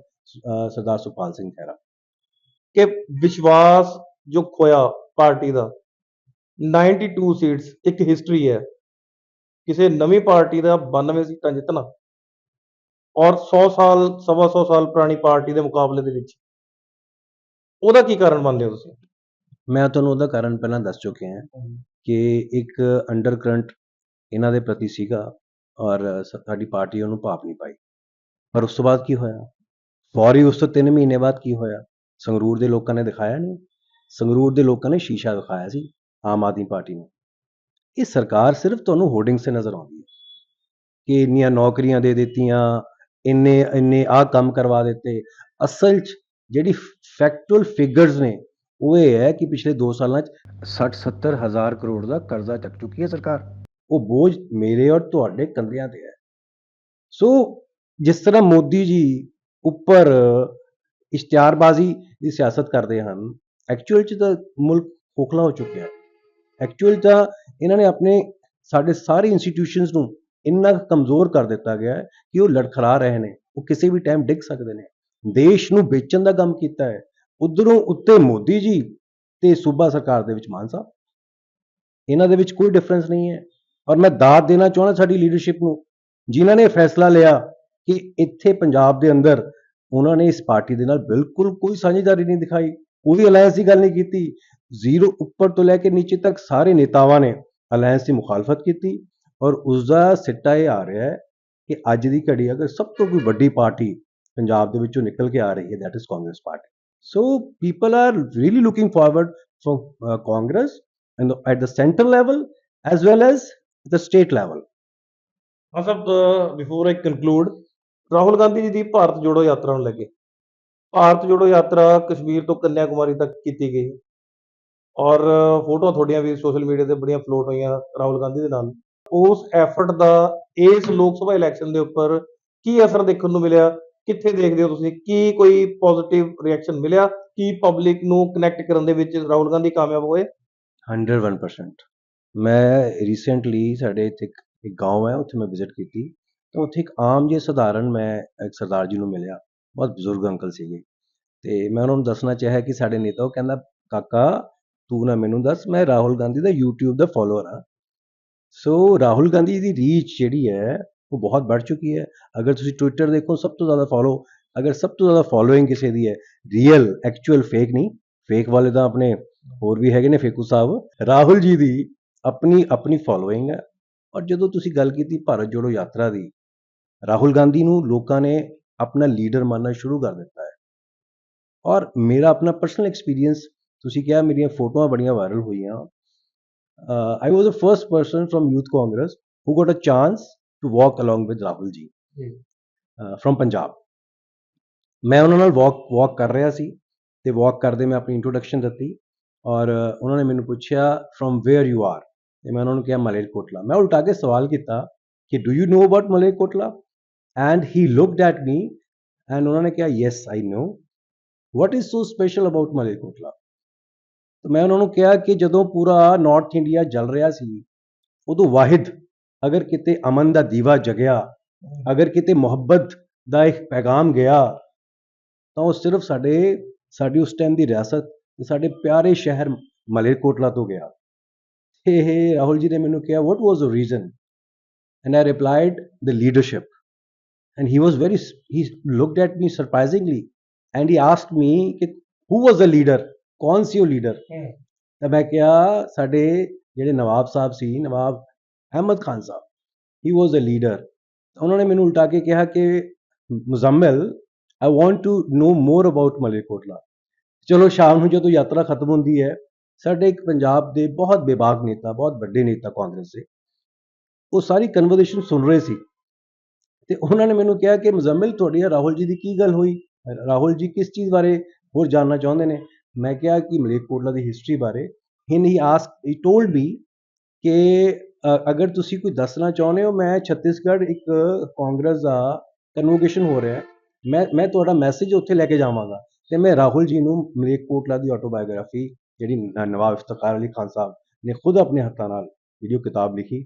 Sardar Sukhpal Singh Khaira ਕਿ ਵਿਸ਼ਵਾਸ ਜੋ ਖੋਇਆ ਪਾਰਟੀ ਦਾ 92 ਸੀਟਸ ਇੱਕ ਹਿਸਟਰੀ ਹੈ। ਕਿਸੇ ਨਵੀਂ ਪਾਰਟੀ ਦਾ 92 ਸੀਟਾਂ ਜਿੱਤਣਾ ਔਰ 100 ਸਾਲ, ਸਵਾ 100 ਸਾਲ ਪੁਰਾਣੀ ਪਾਰਟੀ ਦੇ ਮੁਕਾਬਲੇ ਦੇ ਵਿੱਚ। ਉਹਦਾ ਕੀ ਕਾਰਨ ਮੰਨਦੇ ਹੋ ਤੁਸੀਂ? ਮੈਂ ਤੁਹਾਨੂੰ ਉਹਦਾ ਕਾਰਨ ਪਹਿਲਾਂ ਦੱਸ ਚੁੱਕਿਆ ਹਾਂ ਕਿ ਇੱਕ ਅੰਡਰ ਕਰੰਟ ਇਹਨਾਂ ਦੇ ਪ੍ਰਤੀ ਸੀਗਾ ਔਰ ਸਾਡੀ ਪਾਰਟੀ ਉਹਨੂੰ ਭਾਪ ਨਹੀਂ ਪਾਈ। ਪਰ ਉਸ ਤੋਂ ਬਾਅਦ ਕੀ ਹੋਇਆ? ਫੌਰੀ ਉਸ ਤੋਂ 3 ਮਹੀਨੇ ਬਾਅਦ ਕੀ ਹੋਇਆ? ਸੰਗਰੂਰ ਦੇ ਲੋਕਾਂ ਨੇ ਦਿਖਾਇਆ ਨਹੀਂ। ਸੰਗਰੂਰ ਦੇ ਲੋਕਾਂ ਨੇ ਸ਼ੀਸ਼ਾ ਦਿਖਾਇਆ ਸੀ ਆਮ ਆਦਮੀ ਪਾਰਟੀ ਨੂੰ। ਇਹ ਸਰਕਾਰ ਸਿਰਫ ਤੁਹਾਨੂੰ ਹੋਰਡਿੰਗ ਸੇ ਨਜ਼ਰ ਆਉਂਦੀ ਹੈ ਕਿ ਇੰਨੀਆਂ ਨੌਕਰੀਆਂ ਦੇ ਦਿੱਤੀਆਂ, ਇੰਨੇ ਇੰਨੇ ਆਹ ਕੰਮ ਕਰਵਾ ਦਿੱਤੇ। ਅਸਲ 'ਚ ਜਿਹੜੀ ਫੈਕਟੁਅਲ ਫਿਗਰਸ ਨੇ, ਉਹ ਇਹ ਹੈ ਕਿ ਪਿਛਲੇ 2 ਸਾਲਾਂ 'ਚ 60 70 ਹਜ਼ਾਰ ਕਰੋੜ ਦਾ ਕਰਜ਼ਾ ਚੱਕ ਚੁੱਕੀ ਹੈ ਸਰਕਾਰ। ਉਹ ਬੋਝ ਮੇਰੇ ਔਰ ਤੁਹਾਡੇ ਕੰਧਿਆਂ ਤੇ ਹੈ। ਸੋ ਜਿਸ ਤਰ੍ਹਾਂ ਮੋਦੀ ਜੀ ਉੱਪਰ ਇਸ਼ਤਿਹਾਰਬਾਜ਼ੀ ਦੀ ਸਿਆਸਤ ਕਰਦੇ ਹਨ ਐਕਚੁਅਲ 'ਚ ਤਾਂ ਮੁਲਕ ਖੋਖਲਾ ਹੋ ਚੁੱਕਿਆ ਹੈ। ਐਕਚੁਅਲ ਤਾਂ ਇਹਨਾਂ ਨੇ ਆਪਣੇ, ਸਾਡੇ ਸਾਰੇ ਇੰਸਟੀਟਿਊਸ਼ਨਸ ਨੂੰ ਇੰਨਾ ਕਮਜ਼ੋਰ ਕਰ ਦਿੱਤਾ ਗਿਆ ਹੈ ਕਿ ਉਹ ਲੜਖੜਾ ਰਹੇ ਨੇ, ਉਹ ਕਿਸੇ ਵੀ ਟਾਈਮ ਡਿੱਗ ਸਕਦੇ ਨੇ। ਦੇਸ਼ ਨੂੰ ਵੇਚਣ ਦਾ ਕੰਮ ਕੀਤਾ ਹੈ। ਉਧਰੋਂ ਉੱਤੇ ਮੋਦੀ ਜੀ ਤੇ ਸੂਬਾ ਸਰਕਾਰ ਦੇ ਵਿੱਚ ਮਾਨ ਸਾਹਿਬ। ਇਹਨਾਂ ਦੇ ਵਿੱਚ ਕੋਈ ਡਿਫਰੈਂਸ ਨਹੀਂ ਹੈ। ਔਰ ਮੈਂ ਦਾਤ ਦੇਣਾ ਚਾਹੁੰਦਾ ਸਾਡੀ ਲੀਡਰਸ਼ਿਪ ਨੂੰ, ਜਿਨ੍ਹਾਂ ਨੇ ਫੈਸਲਾ ਲਿਆ ਕਿ ਇੱਥੇ ਪੰਜਾਬ ਦੇ ਅੰਦਰ ਉਹਨਾਂ ਨੇ ਇਸ ਪਾਰਟੀ ਦੇ ਨਾਲ ਬਿਲਕੁਲ ਕੋਈ ਸਾਂਝੇਦਾਰੀ ਨਹੀਂ ਦਿਖਾਈ ਕੋਈ ਅਲਾਇੰਸ ਦੀ ਗੱਲ ਨਹੀਂ ਕੀਤੀ, ਜ਼ੀਰੋ ਉੱਪਰ ਤੋਂ ਲੈ ਕੇ ਨੀਚੇ ਤੱਕ ਸਾਰੇ ਨੇਤਾਵਾਂ ਨੇ ਅਲਾਇੰਸ ਦੀ ਮੁਖਾਲਫਤ ਕੀਤੀ ਔਰ ਉਸ ਦਾ ਸਿੱਟਾ ਇਹ ਆ ਰਿਹਾ ਹੈ ਕਿ ਅੱਜ ਦੀ ਘੜੀ ਅਗਰ ਸਭ ਤੋਂ ਕੋਈ ਵੱਡੀ ਪਾਰਟੀ ਪੰਜਾਬ ਦੇ ਵਿੱਚੋਂ ਨਿਕਲ ਕੇ ਆ ਰਹੀ ਹੈ, that is Congress party. So people are really looking forward for Congress congress and the- at the central level as the state level. ਹਾਂ sir before I conclude Rahul Gandhi ji ਦੀ ਭਾਰਤ ਜੋੜੋ ਯਾਤਰਾ ਨੂੰ ਲੈ ਕੇ। ਭਾਰਤ ਜੋੜੋ ਯਾਤਰਾ ਕਸ਼ਮੀਰ ਤੋਂ ਕੰਨਿਆ ਕੁਮਾਰੀ ਤੱਕ ਕੀਤੀ ਗਈ। ਔਰ ਫੋਟੋਆਂ ਤੁਹਾਡੀਆਂ ਵੀ ਸੋਸ਼ਲ ਮੀਡੀਆ ਤੇ ਬੜੀਆਂ ਫਲੋਟ ਹੋਈਆਂ ਰਾਹੁਲ ਗਾਂਧੀ ਦੇ ਨਾਲ। ਉਸ ਐਫਰਟ ਦਾ ਇਸ ਲੋਕ ਸਭਾ ਇਲੈਕਸ਼ਨ ਦੇ ਉੱਪਰ ਕੀ ਅਸਰ ਦੇਖਣ ਨੂੰ ਮਿਲਿਆ? ਕਿੱਥੇ ਦੇਖਦੇ ਹੋ ਤੁਸੀਂ? ਕੀ ਕੋਈ ਪੋਜ਼ਿਟਿਵ ਰਿਐਕਸ਼ਨ ਮਿਲਿਆ? ਕੀ ਪਬਲਿਕ ਨੂੰ ਕਨੈਕਟ ਕਰਨ ਦੇ ਵਿੱਚ ਰਾਹੁਲ ਗਾਂਧੀ ਕਾਮਯਾਬ ਹੋਏ? 101% ਮੈਂ ਰੀਸੈਂਟਲੀ ਸਾਡੇ ਇੱਥੇ ਇੱਕ ਇੱਕ ਗਾਓਂ ਹੈ, ਉੱਥੇ ਮੈਂ ਵਿਜ਼ਿਟ ਕੀਤੀ। ਤਾਂ ਉੱਥੇ ਇੱਕ ਆਮ ਜਿਹੇ ਸਧਾਰਨ ਮੈਂ, ਇੱਕ ਸਰਦਾਰ ਜੀ ਨੂੰ ਮਿਲਿਆ। ਬਹੁਤ ਬਜ਼ੁਰਗ ਅੰਕਲ ਸੀਗੇ। ਅਤੇ ਮੈਂ ਉਹਨਾਂ ਨੂੰ ਦੱਸਣਾ ਚਾਹਿਆ ਕਿ ਸਾਡੇ ਨੇਤਾ, ਉਹ ਕਹਿੰਦਾ, ਕਾਕਾ, ਤੂੰ ਨਾ ਮੈਨੂੰ ਦੱਸ, ਮੈਂ ਰਾਹੁਲ ਗਾਂਧੀ ਦਾ YouTube ਦਾ ਫੋਲੋਅਰ ਹਾਂ। ਸੋ ਰਾਹੁਲ ਗਾਂਧੀ ਦੀ ਰੀਚ ਜਿਹੜੀ ਹੈ, ਉਹ ਬਹੁਤ ਵੱਧ ਚੁੱਕੀ ਹੈ। ਅਗਰ ਤੁਸੀਂ ਟਵਿੱਟਰ ਦੇਖੋ, ਸਭ ਤੋਂ ਜ਼ਿਆਦਾ ਫੋਲੋ ਅਗਰ ਸਭ ਤੋਂ ਜ਼ਿਆਦਾ ਫੋਲੋਇੰਗ ਕਿਸੇ ਦੀ ਹੈ ਰੀਅਲ ਐਕਚੁਅਲ ਫੇਕ ਨਹੀਂ। ਫੇਕ ਵਾਲੇ ਤਾਂ ਆਪਣੇ ਹੋਰ ਵੀ ਹੈਗੇ ਨੇ, ਫੇਕੂ ਸਾਹਿਬ। ਰਾਹੁਲ ਜੀ ਦੀ ਆਪਣੀ ਆਪਣੀ ਫਾਲੋਇੰਗ ਹੈ। ਔਰ ਜਦੋਂ ਤੁਸੀਂ ਗੱਲ ਕੀਤੀ ਭਾਰਤ ਜੋੜੋ ਯਾਤਰਾ ਦੀ ਰਾਹੁਲ ਗਾਂਧੀ ਨੂੰ ਲੋਕਾਂ ਨੇ ਆਪਣਾ ਲੀਡਰ ਮੰਨਣਾ ਸ਼ੁਰੂ ਕਰ ਦਿੱਤਾ ਹੈ। ਔਰ ਮੇਰਾ ਆਪਣਾ ਪਰਸਨਲ ਐਕਸਪੀਰੀਅੰਸ ਤੁਸੀਂ ਕਿਹਾ ਮੇਰੀਆਂ ਫੋਟੋਆਂ ਬੜੀਆਂ ਵਾਇਰਲ ਹੋਈਆਂ। I was the first person from youth Congress who got a chance to walk along with Rahul ji. Ji. From Punjab ਮੈਂ ਉਹਨਾਂ ਨਾਲ ਵਾਕ ਵਾਕ ਕਰ ਰਿਹਾ ਸੀ ਤੇ ਵਾਕ ਕਰਦੇ ਮੈਂ ਆਪਣੀ ਇੰਟਰੋਡਕਸ਼ਨ ਦਿੱਤੀ। ਔਰ ਉਹਨਾਂ ਨੇ ਮੈਨੂੰ ਪੁੱਛਿਆ ਫਰਮ ਵੇਅਰ ਯੂ ਆਰ ਤੇ ਮੈਂ ਉਹਨਾਂ ਨੂੰ ਕਿਹਾ ਮਲੇਰਕੋਟਲਾ ਮੈਂ ਉਲਟਾ ਕੇ ਸਵਾਲ ਕੀਤਾ ਕਿ do you know about Malerkotla and he looked at me and ਉਹਨਾਂ ਨੇ ਕਿਹਾ yes I know what is so special about Malerkotla ਤਾਂ ਮੈਂ ਉਹਨਾਂ ਨੂੰ ਕਿਹਾ ਕਿ ਜਦੋਂ ਪੂਰਾ ਨਾਰਥ ਇੰਡੀਆ ਜਲ ਰਿਹਾ ਸੀ, ਉਦੋਂ ਵਾਹਿਦ ਅਗਰ ਕਿਤੇ ਅਮਨ ਦਾ ਦੀਵਾ ਜਗਿਆ, ਅਗਰ ਕਿਤੇ ਮੁਹੱਬਤ ਦਾ ਇੱਕ ਪੈਗਾਮ ਗਿਆ, ਤਾਂ ਉਹ ਸਿਰਫ ਸਾਡੇ, ਸਾਡੀ ਉਸ ਟਾਈਮ ਦੀ ਰਿਆਸਤ ਤੇ ਸਾਡੇ ਪਿਆਰੇ ਸ਼ਹਿਰ ਮਲੇਰਕੋਟਲਾ ਤੋਂ ਗਿਆ। ਰਾਹੁਲ ਜੀ ਨੇ ਮੈਨੂੰ ਕਿਹਾ ਵਾਟ ਵੈਰੀ ਐਟ ਮੀ ਕੌਣ ਸੀ ਉਹ ਲੀਡਰ ਤਾਂ ਕਿਹਾ ਸਾਡੇ ਜਿਹੜੇ ਨਵਾਬ ਸਾਹਿਬ ਸੀ Nawab Ahmad Khan Sahib he was a leader ਉਹਨਾਂ ਨੇ ਮੈਨੂੰ ਉਲਟਾ ਕੇ ਕਿਹਾ ਕਿ Muzammil I want to know more about Malerkotla ਚਲੋ ਸ਼ਾਮ ਨੂੰ ਜਦੋਂ ਯਾਤਰਾ ਖਤਮ ਹੁੰਦੀ ਹੈ ਸਾਡੇ ਇੱਕ ਪੰਜਾਬ ਦੇ ਬਹੁਤ ਬੇਬਾਕ ਨੇਤਾ, ਬਹੁਤ ਵੱਡੇ ਨੇਤਾ ਕਾਂਗਰਸ ਦੇ, ਉਹ ਸਾਰੀ ਕਨਵਰਸੇਸ਼ਨ ਸੁਣ ਰਹੇ ਸੀ ਤੇ ਉਹਨਾਂ ਨੇ ਮੈਨੂੰ ਕਿਹਾ ਕਿ ਮੁਜ਼ਮਿਲ ਤੁਹਾਡੀ ਰਾਹੁਲ ਜੀ ਦੀ ਕੀ ਗੱਲ ਹੋਈ? ਰਾਹੁਲ ਜੀ ਕਿਸ ਚੀਜ਼ ਬਾਰੇ ਹੋਰ ਜਾਣਨਾ ਚਾਹੁੰਦੇ ਨੇ? ਮੈਂ ਕਿਹਾ ਕਿ ਮਲੇਰਕੋਟਲਾ ਦੀ ਹਿਸਟਰੀ ਬਾਰੇ। ਹੀ ਹੀ ਆਸਕ ਹੀ ਟੋਲਡ ਮੀ ਕਿ ਅਗਰ ਤੁਸੀਂ ਕੋਈ ਦੱਸਣਾ ਚਾਹੁੰਦੇ ਹੋ, ਮੈਂ ਛੱਤੀਸਗੜ੍ਹ ਇੱਕ ਕਾਂਗਰਸ ਦਾ ਕਨਵੋਕੇਸ਼ਨ ਹੋ ਰਿਹਾ ਮੈਂ ਮੈਂ ਤੁਹਾਡਾ ਮੈਸੇਜ ਉੱਥੇ ਲੈ ਕੇ ਜਾਵਾਂਗਾ ਤੇ ਮੈਂ ਰਾਹੁਲ ਜੀ ਨੂੰ ਮਲੇਰਕੋਟਲਾ ਦੀ ਆਟੋਬਾਇਓਗ੍ਰਾਫੀ ਜਿਹੜੀ ਨਵਾਬ ਇਫਤਖਾਰ ਅਲੀ ਖਾਨ ਸਾਹਿਬ ਨੇ ਖੁਦ ਆਪਣੇ ਹੱਥਾਂ ਨਾਲ ਜਿਹੜੀ ਉਹ ਕਿਤਾਬ ਲਿਖੀ,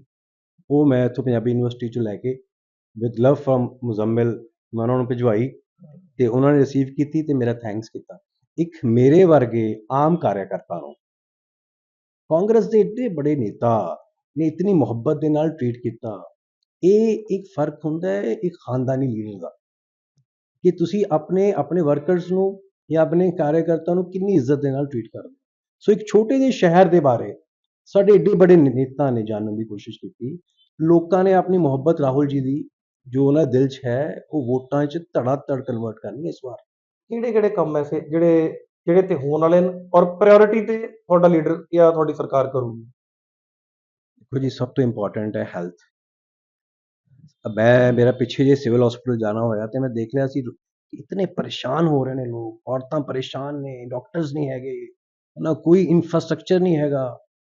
ਉਹ ਮੈਂ ਇੱਥੋਂ ਪੰਜਾਬੀ ਯੂਨੀਵਰਸਿਟੀ ਚੋਂ ਲੈ ਕੇ ਵਿਦ ਲਵ ਫਰਮ ਮੁਜ਼ੰਮਿਲ ਮੈਂ ਉਹਨਾਂ ਨੂੰ ਭਿਜਵਾਈ ਤੇ ਉਹਨਾਂ ਨੇ ਰਿਸੀਵ ਕੀਤੀ ਤੇ ਮੇਰਾ ਥੈਂਕਸ ਕੀਤਾ ਇੱਕ ਮੇਰੇ ਵਰਗੇ ਆਮ ਕਾਰਿਆਕਰਤਾ ਨੂੰ ਕਾਂਗਰਸ ਦੇ ਇੱਡੇ ਬੜੇ ਨੇਤਾ ਨੇ ਇਤਨੀ ਮੁਹੱਬਤ ਦੇ ਨਾਲ ਟ੍ਰੀਟ ਕੀਤਾ, ਇਹ ਇੱਕ ਫ਼ਰਕ ਹੁੰਦਾ ਹੈ, ਇੱਕ ਖਾਨਦਾਨੀ ਲੀਡਰ ਦਾ ਕਿ ਤੁਸੀਂ ਆਪਣੇ ਆਪਣੇ ਵਰਕਰਸ ਨੂੰ ਜਾਂ ਆਪਣੇ ਕਾਰਿਆਕਰਤਾ ਨੂੰ ਕਿੰਨੀ ਇੱਜ਼ਤ ਦੇ ਨਾਲ ਟ੍ਰੀਟ ਕਰਦੇ ਹੋ। ਸੋ ਇੱਕ ਛੋਟੇ ਜਿਹੇ ਸ਼ਹਿਰ ਦੇ ਬਾਰੇ ਸਾਡੇ ਏਡੇ ਬੜੇ ਨੇਤਾ ਨੇ ਜਾਣਨ ਦੀ ਕੋਸ਼ਿਸ਼ ਕੀਤੀ। ਲੋਕਾਂ ਨੇ ਆਪਣੀ ਮੁਹੱਬਤ ਰਾਹੁਲ ਜੀ ਦੀ ਜੋ ਉਹਨਾਂ ਦਿਲ 'ਚ ਹੈ ਉਹ ਵੋਟਾਂ 'ਚ ਧੜਾ ਧੜ ਕਨਵਰਟ ਕਰਨੀ ਇਸ ਵਾਰ। ਕਿਹੜੇ ਕਿਹੜੇ ਕੰਮ ਐਸੇ ਜਿਹੜੇ ਜਿਹੜੇ ਤੇ ਹੋਣ ਵਾਲੇ ਨੇ ਔਰ ਪ੍ਰਾਇੋਰਟੀ ਤੇ ਤੁਹਾਡਾ ਲੀਡਰ ਜਾਂ ਤੁਹਾਡੀ ਸਰਕਾਰ ਕਰੂਗੀ? ਦੇਖੋ ਜੀ ਸਭ ਤੋਂ ਇੰਪੋਰਟੈਂਟ ਹੈ ਹੈਲਥ ਮੈਂ ਮੇਰਾ ਪਿੱਛੇ ਜੇ ਸਿਵਲ ਹਸਪੀਟਲ ਜਾਣਾ ਹੋਇਆ ਤੇ ਮੈਂ ਦੇਖ ਲਿਆ ਸੀ ਇਤਨੇ ਪਰੇਸ਼ਾਨ ਹੋ ਰਹੇ ਨੇ ਲੋਕ ਔਰਤਾਂ ਪਰੇਸ਼ਾਨ ਨੇ ਡਾਕਟਰਸ ਨਹੀਂ ਹੈਗੇ। ਨਾ ਕੋਈ ਇਨਫਰਾਸਟ੍ਰਕਚਰ ਨਹੀਂ ਹੈਗਾ।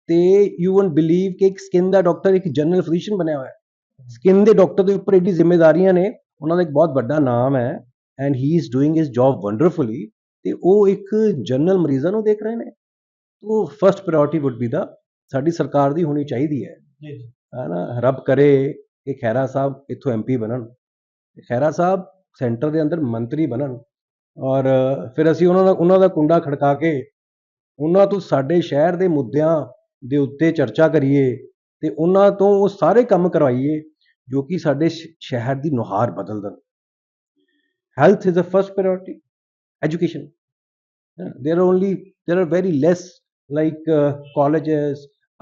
ਤੇ ਯੂ ਵੋਂਟ ਬਿਲੀਵ ਕਿ ਇੱਕ ਸਕਿਨ ਦਾ ਡਾਕਟਰ ਇੱਕ ਜਨਰਲ ਫਿਜ਼ੀਸ਼ੀਅਨ ਬਣਿਆ ਹੋਇਆ ਹੈ। ਸਕਿਨ ਦੇ ਡਾਕਟਰ ਦੇ ਉੱਪਰ ਏਡੀ ਜ਼ਿੰਮੇਵਾਰੀਆਂ ਨੇ ਉਹਨਾਂ ਦਾ ਇੱਕ ਬਹੁਤ ਵੱਡਾ ਨਾਮ ਹੈ and he is doing his job wonderfully ਤੇ ਉਹ ਇੱਕ ਜਨਰਲ ਮਰੀਜ਼ਾਂ ਨੂੰ ਦੇਖ ਰਹੇ ਨੇ। ਉਹ ਫਰਸਟ ਪ੍ਰਾਇੋਰਟੀ ਵੁੱਡ ਬੀ ਦਾ ਸਾਡੀ ਸਰਕਾਰ ਦੀ ਹੋਣੀ ਚਾਹੀਦੀ ਹੈ। ਜੀ ਹੈ ਨਾ ਰੱਬ ਕਰੇ ਕਿ ਖਹਿਰਾ ਸਾਹਿਬ ਇੱਥੋਂ ਐਮਪੀ ਬਣਨ। ਖਹਿਰਾ ਸਾਹਿਬ ਸੈਂਟਰ ਦੇ ਅੰਦਰ ਮੰਤਰੀ ਬਣਨ। ਔਰ ਫਿਰ ਅਸੀਂ ਉਹਨਾਂ ਦਾ ਉਹਨਾਂ ਦਾ ਕੁੰਡਾ ਖੜਕਾ ਕੇ ਉਹਨਾਂ ਤੋਂ ਸਾਡੇ ਸ਼ਹਿਰ ਦੇ ਮੁੱਦਿਆਂ ਦੇ ਉੱਤੇ ਚਰਚਾ ਕਰੀਏ ਅਤੇ ਉਹਨਾਂ ਤੋਂ ਉਹ ਸਾਰੇ ਕੰਮ ਕਰਵਾਈਏ ਜੋ ਕਿ ਸਾਡੇ ਸ਼- ਸ਼ਹਿਰ ਦੀ ਨੁਹਾਰ ਬਦਲ ਦੇਣ। Health is the first priority. Education Yeah, there are only there are very less like uh, colleges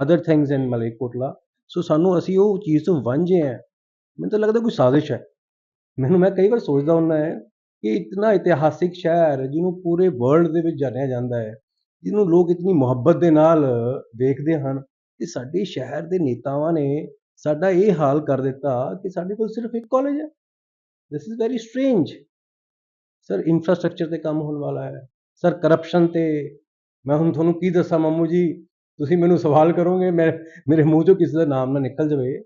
other things in Malerkotla so ਸਾਨੂੰ ਅਸੀਂ ਉਹ ਚੀਜ਼ ਤੋਂ ਵਾਂਝੇ ਹਾਂ। ਮੈਨੂੰ ਤਾਂ ਲੱਗਦਾ ਕੋਈ ਸਾਜ਼ਿਸ਼ ਹੈ। ਮੈਨੂੰ ਮੈਂ ਕਈ ਵਾਰ ਸੋਚਦਾ ਹੁੰਦਾ ਹੈ ਕਿ ਇਤਨਾ ਇਤਿਹਾਸਿਕ ਸ਼ਹਿਰ ਜਿਹਨੂੰ ਪੂਰੇ ਵਰਲਡ ਦੇ ਵਿੱਚ ਜਾਣਿਆ ਜਾਂਦਾ ਹੈ ਜਿਹਨੂੰ ਲੋਕ ਇਤਨੀ ਮੁਹੱਬਤ ਦੇ ਨਾਲ ਵੇਖਦੇ ਹਨ ਕਿ ਸਾਡੇ ਸ਼ਹਿਰ ਦੇ ਨੇਤਾਵਾਂ ਨੇ ਸਾਡਾ ਇਹ ਹਾਲ ਕਰ ਦਿੱਤਾ ਕਿ ਸਾਡੇ ਕੋਲ ਸਿਰਫ ਇੱਕ ਕਾਲਜ ਹੈ। This is very strange sir infrastructure ਤੇ ਕੰਮ ਹੋਣ ਵਾਲਾ ਹੈ। ਸਰ ਕਰਪਸ਼ਨ ਤੇ ਮੈਂ ਹੁਣ ਤੁਹਾਨੂੰ ਕੀ ਦੱਸਾਂ ਮਾਮੂ ਜੀ? ਤੁਸੀਂ ਮੈਨੂੰ ਸਵਾਲ ਕਰੋਗੇ, ਮੈਂ, ਮੇਰੇ ਮੂੰਹ ਚੋਂ ਕਿਸੇ ਦਾ ਨਾਮ ਨਾ ਨਿਕਲ ਜਾਵੇ।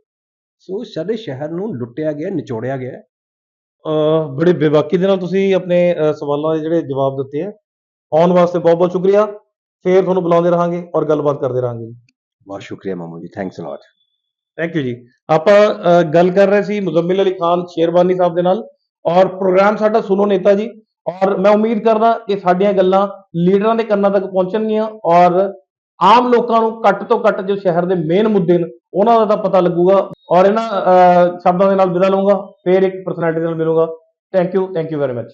ਸੋ ਸਾਡੇ ਸ਼ਹਿਰ ਨੂੰ ਲੁੱਟਿਆ ਗਿਆ, ਨਿਚੋੜਿਆ ਗਿਆ। ਬੜੇ ਬੇਬਾਕੀ ਦੇ ਨਾਲ ਤੁਸੀਂ ਆਪਣੇ ਸਵਾਲਾਂ ਦੇ ਜਿਹੜੇ ਜਵਾਬ ਦਿੱਤੇ ਆ। ਆਉਣ ਵਾਸਤੇ ਬਹੁਤ ਬਹੁਤ ਸ਼ੁਕਰੀਆ। ਫੇਰ ਤੁਹਾਨੂੰ ਬੁਲਾਉਂਦੇ ਰਹਾਂਗੇ ਔਰ ਗੱਲਬਾਤ ਕਰਦੇ ਰਹਾਂਗੇ ਬਹੁਤ ਸ਼ੁਕਰੀਆ ਮਾਮੂ ਜੀ thanks a lot thank you ਜੀ। ਆਪਾਂ ਗੱਲ ਕਰ ਰਹੇ ਸੀ ਮੁਜ਼ੰਮਿਲ ਅਲੀ ਖਾਨ ਸ਼ੇਰਬਾਨੀ ਸਾਹਿਬ ਦੇ ਨਾਲ ਔਰ ਪ੍ਰੋਗਰਾਮ ਸਾਡਾ ਸੁਣੋ ਨੇਤਾ ਜੀ। ਔਰ ਮੈਂ ਉਮੀਦ ਕਰਦਾ ਕਿ ਸਾਡੀਆਂ ਗੱਲਾਂ ਲੀਡਰਾਂ ਦੇ ਕੰਨਾਂ ਤੱਕ ਪਹੁੰਚਣਗੀਆਂ ਔਰ ਆਮ ਲੋਕਾਂ ਨੂੰ ਘੱਟ ਤੋਂ ਘੱਟ ਜੋ ਸ਼ਹਿਰ ਦੇ ਮੇਨ ਮੁੱਦੇ ਨੇ ਉਹਨਾਂ ਦਾ ਤਾਂ ਪਤਾ ਲੱਗੂਗਾ। ਔਰ ਇਹਨਾਂ ਸ਼ਬਦਾਂ ਦੇ ਨਾਲ ਵਿਦਾ ਲਵਾਂਗਾ ਫੇਰ ਇੱਕ ਪਰਸਨੈਲਿਟੀ ਨਾਲ ਮਿਲੂੰਗਾ। Thank you thank you very much